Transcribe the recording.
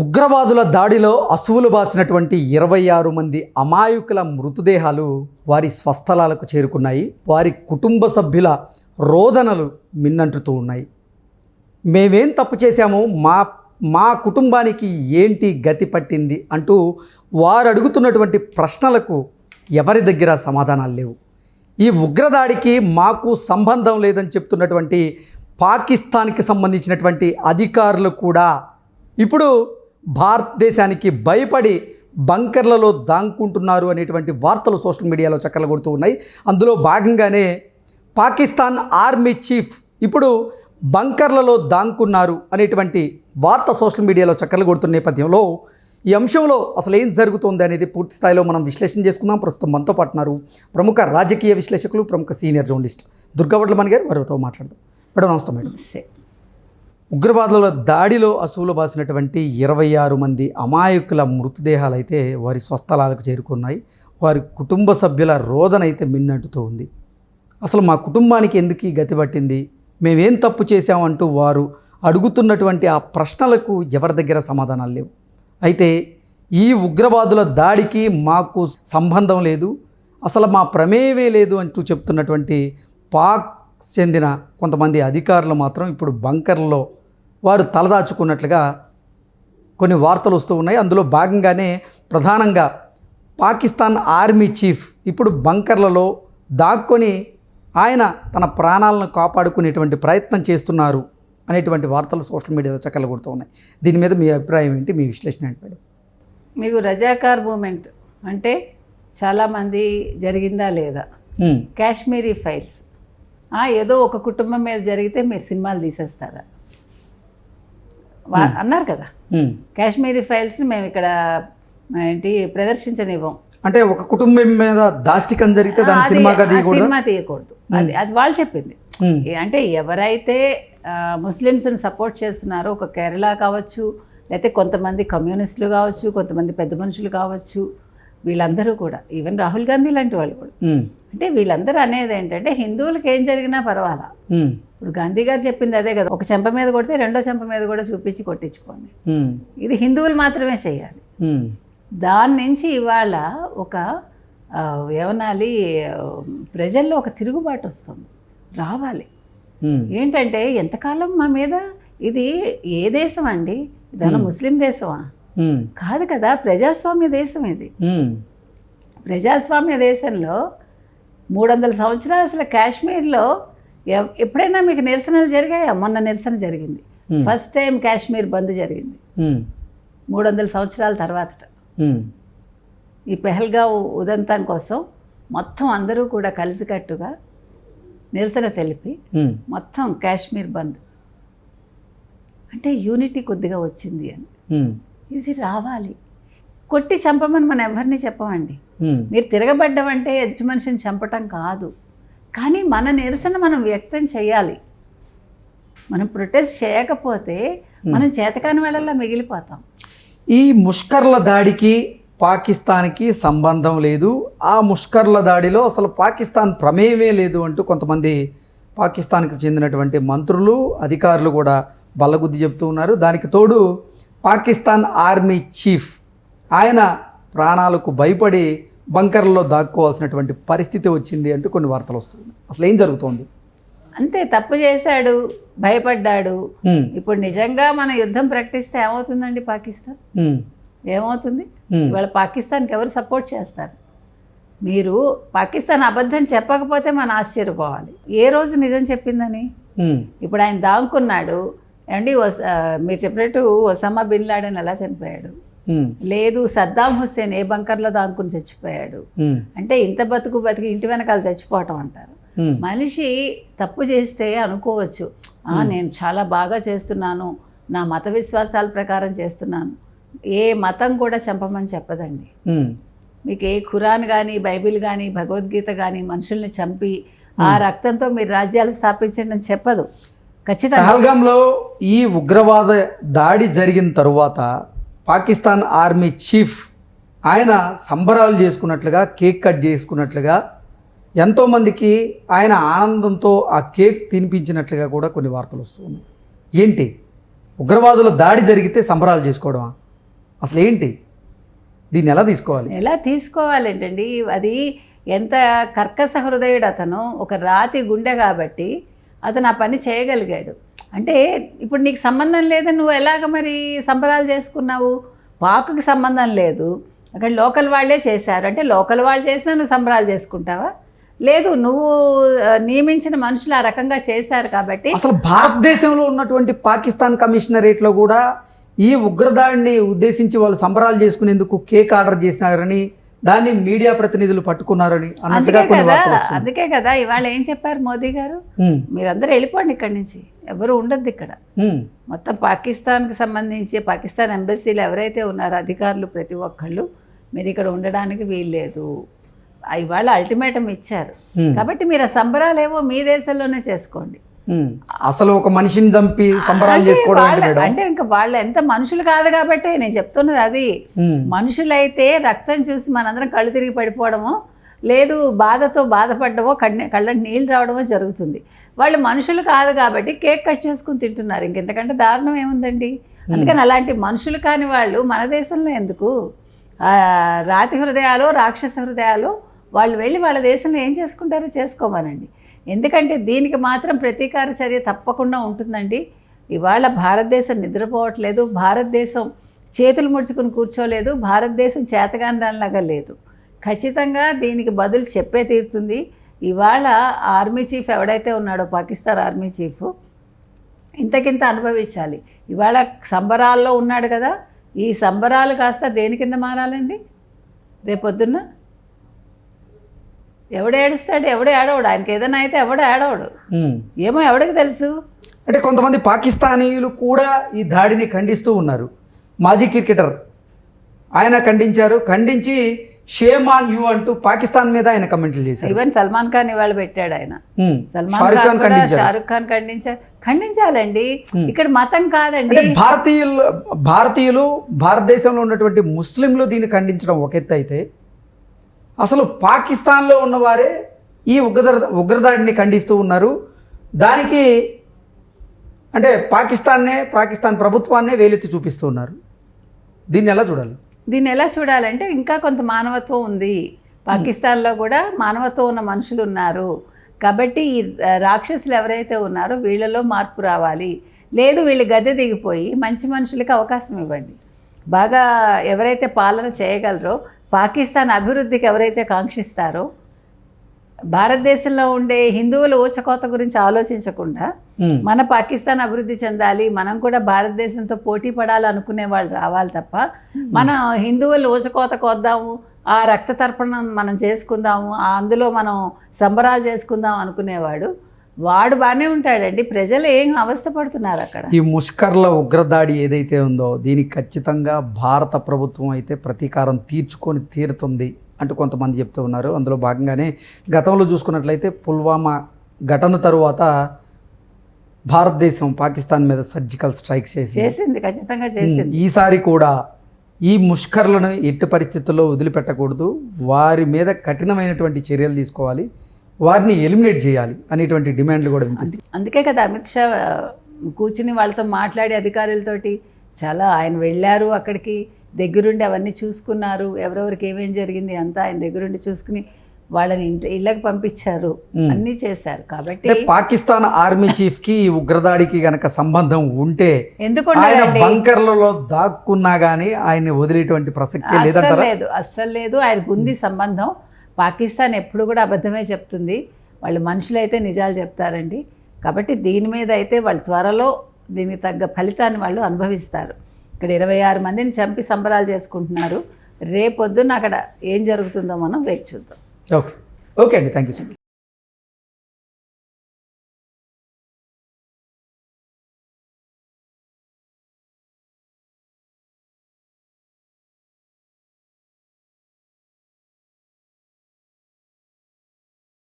ఉగ్రవాదుల దాడిలో అసువులు బాసినటువంటి ఇరవై ఆరు మంది అమాయకుల మృతదేహాలు వారి స్వస్థలాలకు చేరుకున్నాయి. వారి కుటుంబ సభ్యుల రోదనలు మిన్నంటుతూ ఉన్నాయి. మేమేం తప్పు చేశాము? మా మా కుటుంబానికి ఏంటి గతి పట్టింది? అంటూ వారు అడుగుతున్నటువంటి ప్రశ్నలకు ఎవరి దగ్గర సమాధానాలు లేవు. ఈ ఉగ్రదాడికి మాకు సంబంధం లేదని చెప్తున్నటువంటి పాకిస్తాన్కి సంబంధించినటువంటి అధికారులు కూడా ఇప్పుడు భారతదేశానికి భయపడి బంకర్లలో దాంకుంటున్నారు అనేటువంటి వార్తలు సోషల్ మీడియాలో చక్కలు కొడుతూ ఉన్నాయి. అందులో భాగంగానే పాకిస్తాన్ ఆర్మీ చీఫ్ ఇప్పుడు బంకర్లలో దాంకున్నారు అనేటువంటి వార్త సోషల్ మీడియాలో చక్కర్లు కొడుతున్న నేపథ్యంలో ఈ అంశంలో అసలు ఏం జరుగుతుంది అనేది పూర్తి స్థాయిలో మనం విశ్లేషణ చేసుకుందాం. ప్రస్తుతం మనతో పాటున్నారు ప్రముఖ రాజకీయ విశ్లేషకులు ప్రముఖ సీనియర్ జర్నలిస్ట్ దుర్గవడ్లమణి గారు. వారితో మాట్లాడదాం. మేడం నమస్తే మేడం. ఉగ్రవాదుల దాడిలో అసువులు బాసినటువంటి ఇరవై ఆరు మంది అమాయకుల మృతదేహాలు అయితే వారి స్వస్థలాలకు చేరుకున్నాయి. వారి కుటుంబ సభ్యుల రోదనైతే మిన్నట్టుతో ఉంది. అసలు మా కుటుంబానికి ఎందుకు ఈ గతి పట్టింది? మేమేం తప్పు చేశామంటూ వారు అడుగుతున్నటువంటి ఆ ప్రశ్నలకు ఎవరి దగ్గర సమాధానాలు లేవు. అయితే ఈ ఉగ్రవాదుల దాడికి మాకు సంబంధం లేదు. అసలు మా ప్రమేయమే లేదు అంటూ చెప్తున్నటువంటి పాక్ చెందిన కొంతమంది అధికారులు మాత్రం ఇప్పుడు బంకర్లో వారు తలదాచుకున్నట్లుగా కొన్ని వార్తలు వస్తూ ఉన్నాయి. అందులో భాగంగానే ప్రధానంగా పాకిస్తాన్ ఆర్మీ చీఫ్ ఇప్పుడు బంకర్లలో దాక్కొని ఆయన తన ప్రాణాలను కాపాడుకునేటువంటి ప్రయత్నం చేస్తున్నారు అనేటువంటి వార్తలు సోషల్ మీడియాలో చక్కలు కొడుతూ ఉన్నాయి. దీని మీద మీ అభిప్రాయం ఏంటి? మీ విశ్లేషణ ఏంటి మేడం? మీకు రజాకార్ మూమెంట్ అంటే చాలామంది జరిగిందా లేదా? కాశ్మీరీ ఫైల్స్. ఏదో ఒక కుటుంబం మీద జరిగితే మీరు సినిమాలు తీసేస్తారా? అన్నారు కదా. కాశ్మీరీ ఫైల్స్ని మేము ఇక్కడ ఏంటి ప్రదర్శించనివ్వం. అంటే ఒక కుటుంబం మీద దాష్టికం జరిగితే దాని సినిమాగా తీయకూడదు? సినిమా తీయకూడదు. అది అది వాళ్ళు చెప్పింది. అంటే ఎవరైతే ముస్లిమ్స్ని సపోర్ట్ చేస్తున్నారో ఒక కేరళ కావచ్చు లేకపోతే కొంతమంది కమ్యూనిస్టులు కావచ్చు కొంతమంది పెద్ద మనుషులు కావచ్చు వీళ్ళందరూ కూడా ఈవెన్ రాహుల్ గాంధీ లాంటి వాళ్ళు కూడా. అంటే వీళ్ళందరూ అనేది ఏంటంటే హిందువులకి ఏం జరిగినా పర్వాలా. ఇప్పుడు గాంధీ గారు చెప్పింది అదే కదా ఒక చెంప మీద కొడితే రెండో చెంప మీద కూడా చూపించి కొట్టించుకోండి. ఇది హిందువులు మాత్రమే చేయాలి. దాని నుంచి ఇవాళ ఒక ఏమనాలి ప్రజల్లో ఒక తిరుగుబాటు వస్తుంది. రావాలి. ఏంటంటే ఎంతకాలం మా మీద ఇది ఏ దేశం అండి? ఇదన్నా ముస్లిం దేశమా? కాదు కదా ప్రజాస్వామ్య దేశం ఇది. ప్రజాస్వామ్య దేశంలో మూడు వందల సంవత్సరాలు అసలు కాశ్మీర్లో ఎప్పుడైనా మీకు నిరసనలు జరిగాయా? మొన్న నిరసన జరిగింది. ఫస్ట్ టైం కాశ్మీర్ బంద్ జరిగింది. మూడు వందల సంవత్సరాల తర్వాత ఉమ్, ఈ పెహల్గా ఉదంతం కోసం మొత్తం అందరూ కూడా కలిసికట్టుగా నిరసన తెలిపి మొత్తం కాశ్మీర్ బంద్. అంటే యూనిటీ కొద్దిగా వచ్చింది అని. ఇది రావాలి. కొట్టి చంపమని మనం ఎవరిని చెప్పమండి? మీరు తిరగబడ్డమంటే ఎదుటి మనిషిని చంపటం కాదు. కానీ మన నిరసన మనం వ్యక్తం చేయాలి. మనం ప్రొటెస్ట్ చేయకపోతే మనం చేతకాని వేళల్లో మిగిలిపోతాం. ఈ ముష్కర్ల దాడికి పాకిస్తాన్కి సంబంధం లేదు. ఆ ముష్కర్ల దాడిలో అసలు పాకిస్తాన్ ప్రమేయమే లేదు అంటూ కొంతమంది పాకిస్తాన్కి చెందినటువంటి మంత్రులు అధికారులు కూడా బల్లగుద్ది చెప్తూ ఉన్నారు. దానికి తోడు పాకిస్తాన్ ఆర్మీ చీఫ్. ఆయన ప్రాణాలకు భయపడి బంకర్లలో దాక్కోవాల్సినటువంటి పరిస్థితి వచ్చింది అంటూ కొన్ని వార్తలు వస్తున్నాయి. అసలు ఏం జరుగుతోంది? అంతే తప్పు చేశాడు భయపడ్డాడు. ఇప్పుడు నిజంగా మన యుద్ధం ప్రకటిస్తే ఏమవుతుందండి పాకిస్తాన్? ఏమవుతుంది? ఇవాళ పాకిస్తాన్కి ఎవరు సపోర్ట్ చేస్తారు? మీరు పాకిస్తాన్ అబద్ధం చెప్పకపోతే మనం ఆశ్చర్యపోవాలి. ఏ రోజు నిజం చెప్పిందని? ఇప్పుడు ఆయన దాంకున్నాడు ఏమండి మీరు చెప్పినట్టు ఒసామా బిన్ లాడెన్ ఎలా చనిపోయాడు. లేదు సద్దాం హుస్సేన్ ఏ బంకర్లో దాంకుని చచ్చిపోయాడు. అంటే ఇంత బతుకు బతికి ఇంటి వెనకాల చచ్చిపోవటం అంటారు. మనిషి తప్పు చేస్తే అనుకోవచ్చు. "ఆ, నేను చాలా బాగా చేస్తున్నాను. నా మత విశ్వాసాల ప్రకారం చేస్తున్నాను. ఏ మతం కూడా చంపమని చెప్పదండి. మీకు ఏ ఖురాన్ కానీ బైబిల్ కానీ భగవద్గీత కానీ మనుషుల్ని చంపి ఆ రక్తంతో మీరు రాజ్యాలు స్థాపించండి అని చెప్పదు. పహల్గాంలో ఈ ఉగ్రవాద దాడి జరిగిన తరువాత పాకిస్తాన్ ఆర్మీ చీఫ్ ఆయన సంబరాలు చేసుకున్నట్లుగా కేక్ కట్ చేసుకున్నట్లుగా ఎంతోమందికి ఆయన ఆనందంతో ఆ కేక్ తినిపించినట్లుగా కూడా కొన్ని వార్తలు వస్తున్నాయి ఏంటి? ఉగ్రవాదుల దాడి జరిగితే సంబరాలు చేసుకోవడమా? అసలు ఏంటి? దీన్ని ఎలా తీసుకోవాలి? ఎలా తీసుకోవాలేంటండి? అది ఎంత కర్కశ హృదయుడు అతను. ఒక రాతి గుండె కాబట్టి అతను ఆ పని చేయగలిగాడు. అంటే ఇప్పుడు నీకు సంబంధం లేదని నువ్వు ఎలాగ మరి సంబరాలు చేసుకున్నావు? పాకుకి సంబంధం లేదు. అక్కడ లోకల్ వాళ్ళే చేశారు. అంటే లోకల్ వాళ్ళు చేసినా నువ్వు సంబరాలు చేసుకుంటావా? లేదు నువ్వు నియమించిన మనుషులు ఆ రకంగా చేశారు కాబట్టి అసలు భారతదేశంలో ఉన్నటువంటి పాకిస్తాన్ కమిషనరేట్లో కూడా ఈ ఉగ్రదాడిని ఉద్దేశించి వాళ్ళు సంబరాలు చేసుకునేందుకు కేక్ ఆర్డర్ చేసినారని దాన్ని మీడియా ప్రతినిధులు పట్టుకున్నారని అన్నట్టుగా అందుకే కొన్ని కదా. అందుకే ఇవాళ ఏం చెప్పారు మోదీ గారు? మీరందరూ వెళ్ళిపోండి ఇక్కడి నుంచి. ఎవరు ఉండద్దు ఇక్కడ. మొత్తం పాకిస్తాన్కి సంబంధించి పాకిస్తాన్ ఎంబసీలు ఎవరైతే ఉన్నారో అధికారులు ప్రతి ఒక్కళ్ళు మీరు ఇక్కడ ఉండడానికి వీల్లేదు. ఇవాళ అల్టిమేటం ఇచ్చారు. కాబట్టి మీరు ఆ సంబరాలు ఏవో మీ దేశంలోనే చేసుకోండి. అసలు ఒక మనిషిని చంపి సంబరాలు చేసుకోవడం అంటే ఇంకా వాళ్ళు ఎంత మనుషులు కాదు కాబట్టి నేను చెప్తున్నది అది. ఉమ్, మనుషులైతే రక్తం చూసి మనందరం కళ్ళు తిరిగి పడిపోవడమో లేదు బాధతో బాధపడ్డమో కళ్ళ కళ్ళ నీళ్ళు రావడమో జరుగుతుంది. వాళ్ళు మనుషులు కాదు కాబట్టి కేక్ కట్ చేసుకుని తింటున్నారు. ఇంకెంతకంటే దారుణం ఏముందండి? అందుకని అలాంటి మనుషులు కాని వాళ్ళు మన దేశంలో ఎందుకు? రాతి హృదయాలు రాక్షస హృదయాలు వాళ్ళు వెళ్ళి వాళ్ళ దేశంలో ఏం చేసుకుంటారో చేసుకోమనండి. ఎందుకంటే దీనికి మాత్రం ప్రతీకార చర్య తప్పకుండా ఉంటుందండి. ఇవాళ భారతదేశం నిద్రపోవట్లేదు భారతదేశం చేతులు ముడుచుకుని కూర్చోలేదు భారతదేశం చేతగాని దానిలాగా లేదు. ఖచ్చితంగా దీనికి బదులు చెప్పే తీరుతుంది. ఇవాళ ఆర్మీ చీఫ్ ఎవడైతే ఉన్నాడో పాకిస్తాన్ ఆర్మీ చీఫ్ ఇంతకింత అనుభవించాలి. ఇవాళ సంబరాల్లో ఉన్నాడు కదా ఈ సంబరాలు కాస్త దేని కింద మారాలండి? రేపొద్దున్న ఎవడు ఏడుస్తాడు ఎవడు ఏడవడు. ఆయనకి ఏదైనా అయితే ఎవడు ఏడవడు. ఏమో ఎవడికి తెలుసు? అంటే కొంతమంది పాకిస్తానీయులు కూడా ఈ దాడిని ఖండిస్తూ ఉన్నారు. మాజీ క్రికెటర్ ఆయన ఖండించారు. ఖండించి షేమ్ ఆన్ యూ అంటూ పాకిస్తాన్ మీద ఆయన కమెంట్లు చేశారు. ఈవెన్ సల్మాన్ ఖాన్ ఇవాళ పెట్టాడు ఆయన. సల్మాన్ ఖాన్ షారుఖ్ ఖాన్ ఖండించారు ఖండించాలండి. ఇక్కడ మతం కాదండి. భారతీయులు భారతీయులు భారతదేశంలో ఉన్నటువంటి ముస్లింలు దీన్ని ఖండించడం ఒక ఎత్తు అయితే అసలు పాకిస్తాన్లో ఉన్నవారే ఈ ఉగ్రద ఉగ్రదాడిని ఖండిస్తూ ఉన్నారు. దానికి అంటే పాకిస్తాన్నే పాకిస్తాన్ ప్రభుత్వాన్నే వేలెత్తి చూపిస్తూ ఉన్నారు. దీన్ని ఎలా చూడాలి? దీన్ని ఎలా చూడాలంటే ఇంకా కొంత మానవత్వం ఉంది. పాకిస్తాన్లో కూడా మానవత్వం ఉన్న మనుషులు ఉన్నారు. కాబట్టి ఈ రాక్షసులు ఎవరైతే ఉన్నారో వీళ్ళలో మార్పు రావాలి. లేదు వీళ్ళు గద్దె దిగిపోయి మంచి మనుషులకి అవకాశం ఇవ్వండి. బాగా ఎవరైతే పాలన చేయగలరో పాకిస్తాన్ అభివృద్ధికి ఎవరైతే కాంక్షిస్తారో భారతదేశంలో ఉండే హిందువుల ఊచకోత గురించి ఆలోచించకుండా. మన పాకిస్తాన్ అభివృద్ధి చెందాలి మనం కూడా భారతదేశంతో పోటీ పడాలి అనుకునే వాళ్ళు రావాలి తప్ప మన హిందువులు ఊచకోత కోద్దాము ఆ రక్త తర్పణం మనం చేసుకుందాము ఆ అందులో మనం సంబరాలు చేసుకుందాం అనుకునేవాడు వాడు బాగానే ఉంటాడండి. ప్రజలు ఏం అవస్థపడుతున్నారు అక్కడ? ఈ ముష్కర్ల ఉగ్రదాడి ఏదైతే ఉందో దీనికి ఖచ్చితంగా భారత ప్రభుత్వం అయితే ప్రతీకారం తీర్చుకొని తీరుతుంది అంటూ కొంతమంది చెప్తూ ఉన్నారు. అందులో భాగంగానే గతంలో చూసుకున్నట్లయితే పుల్వామా ఘటన తరువాత భారతదేశం పాకిస్తాన్ మీద సర్జికల్ స్ట్రైక్స్ చేసి చేసింది ఖచ్చితంగా చేసింది. ఈసారి కూడా ఈ ముష్కర్లను ఎట్టి పరిస్థితుల్లో వదిలిపెట్టకూడదు. వారి మీద కఠినమైనటువంటి చర్యలు తీసుకోవాలి. వారిని ఎలిమినేట్ చేయాలి అనేటువంటి డిమాండ్లు కూడా వినిపిస్తాయి. అందుకే కదా అమిత్ షా కూర్చుని వాళ్ళతో మాట్లాడి అధికారులతోటి చాలా ఆయన వెళ్ళారు అక్కడికి దగ్గరుండి అవన్నీ చూసుకున్నారు ఎవరెవరికి ఏమేం జరిగింది అంతా ఆయన దగ్గరుండి చూసుకుని వాళ్ళని ఇంటి ఇళ్ళకి పంపించారు. అన్నీ చేశారు. కాబట్టి పాకిస్తాన్ ఆర్మీ చీఫ్కి ఈ ఉగ్రదాడికి గనక సంబంధం ఉంటే ఎందుకు ఆయన? బంకర్లలో దాక్కున్నా గానీ ఆయన్ని వదిలేటువంటి ప్రసక్తే లేదంటారా? లేదు. అస్సలు లేదు. ఆయనకు ఉంది సంబంధం. పాకిస్తాన్ ఎప్పుడు కూడా అబద్ధమే చెప్తుంది. వాళ్ళు మనుషులైతే నిజాలు చెప్తారండి. కాబట్టి దీని మీద అయితే వాళ్ళు త్వరలో దీనికి తగ్గ ఫలితాన్ని వాళ్ళు అనుభవిస్తారు. ఇక్కడ ఇరవై ఆరు మందిని చంపి సంబరాలు చేసుకుంటున్నారు. రేపొద్దున అక్కడ ఏం జరుగుతుందో మనం వేచి చూద్దాం. ఓకే. ఓకే అండి. Thank you so much.